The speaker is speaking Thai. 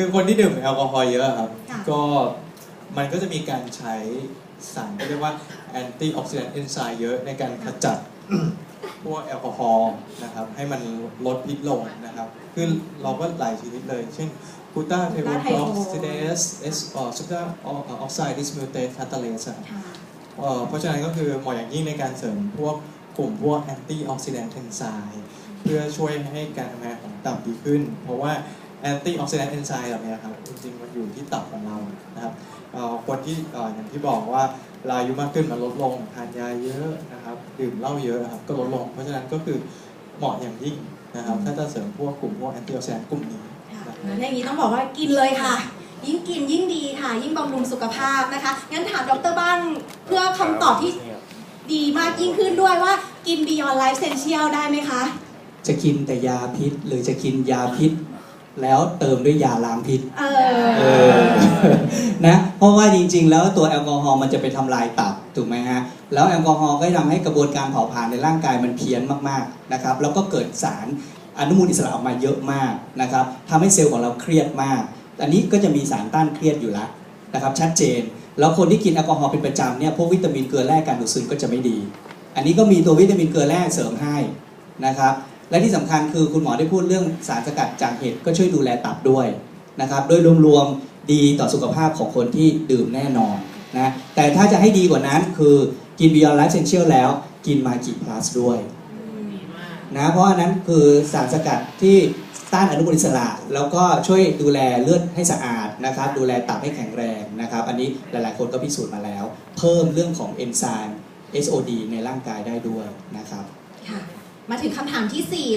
คือคนที่ดื่มแอลกอฮอล์เยอะครับ ค่ะ ก็มันก็จะมีการใช้สารที่เรียกว่าแอนตี้ออกซิแดนต์เอนไซม์เยอะในการขจัด พวกแอลกอฮอล์นะครับ ให้มันลดพิษลงนะครับ คือเราก็หลายชนิดเลย เช่นกูต้าเทโอ Glutathione ออกซิเดสเอสออกซิต้าออกไซด์ดิสมิวเตสคาตาเลสค่ะ เอ่อเพราะฉะนั้นก็คือเหมาะอย่างยิ่งในการเสริมพวกกลุ่มพวกแอนตี้ออกซิแดนต์เอนไซม์เพื่อช่วยให้การทำงานของตับดีขึ้น เพราะว่า แอนตี้ออกซิแดนต์เอนไซม์เหล่านี้ครับจริงๆมันอยู่ที่ตับของเรานะครับเอ่อคนที่เอ่ออย่างที่บอกว่าเวลาอายุมากขึ้นมันลดลงทานยาเยอะนะครับดื่มเหล้าเยอะครับก็ลดลง เพราะฉะนั้นก็คือเหมาะอย่างยิ่งนะครับถ้าจะเสริมพวกกลุ่มพวกแอนตี้ออกซิแดนต์กลุ่มนี้ค่ะนะครับงั้นอย่างนี้ต้องบอกว่ากินเลยค่ะ ยิ่งกินยิ่งดีค่ะ ยิ่งบำรุงสุขภาพนะคะงั้นถามดรบ้างเพื่อคำตอบที่ดีมากยิ่งขึ้นด้วยว่ากิน Beyond Life Essential ได้ไหมคะ จะกินแต่ยาพิษ หรือจะกินยาพิษ แล้วเติมด้วยยาล้างพิษเอเออ อนะเพราะว่าจริงๆ แล้วตัวแอลกอฮอล์มันจะไปทำลายตับถูกไหมฮะแล้วแอลกอฮอล์ก็ทำให้กระบวนการเผาผลาญในร่างกายมันเพี้ยนมากๆนะครับแล้วก็เกิดสารอนุมูลอิสระออกมาเยอะมากนะครับทำให้เซลล์ของเราเครียดมาก อันนี้ก็จะมีสารต้านเครียดอยู่แล้วนะครับชัดเจน แล้วคนที่กินแอลกอฮอล์เป็นประจำเนี่ยพวกวิตามินเกลือแร่การดูดซึมก็จะไม่ดี อันนี้ก็มีตัววิตามินเกลือแร่เสริมให้นะครับ และที่สำคัญคือคุณหมอได้พูดเรื่องสารสกัดจากเห็ดก็ช่วยดูแลตับด้วยนะครับโดยรวมๆดีต่อสุขภาพของคนที่ดื่มแน่นอนนะแต่ถ้าจะให้ดีกว่านั้นคือกิน Beyond Life Essential แล้วกินมากิ Plus ด้วยนะเพราะอันนั้นคือสารสกัดที่ต้านอนุมูลอิสระ แล้วก็ช่วยดูแลเลือดให้สะอาดนะครับดูแลตับให้แข็งแรงนะครับ อันนี้หลายๆ คนก็พิสูจน์มาแล้ว เพิ่มเรื่องของเอนไซม์ SOD ในร่างกายได้ด้วยนะครับค่ะ มาถึงคำถามที่ 4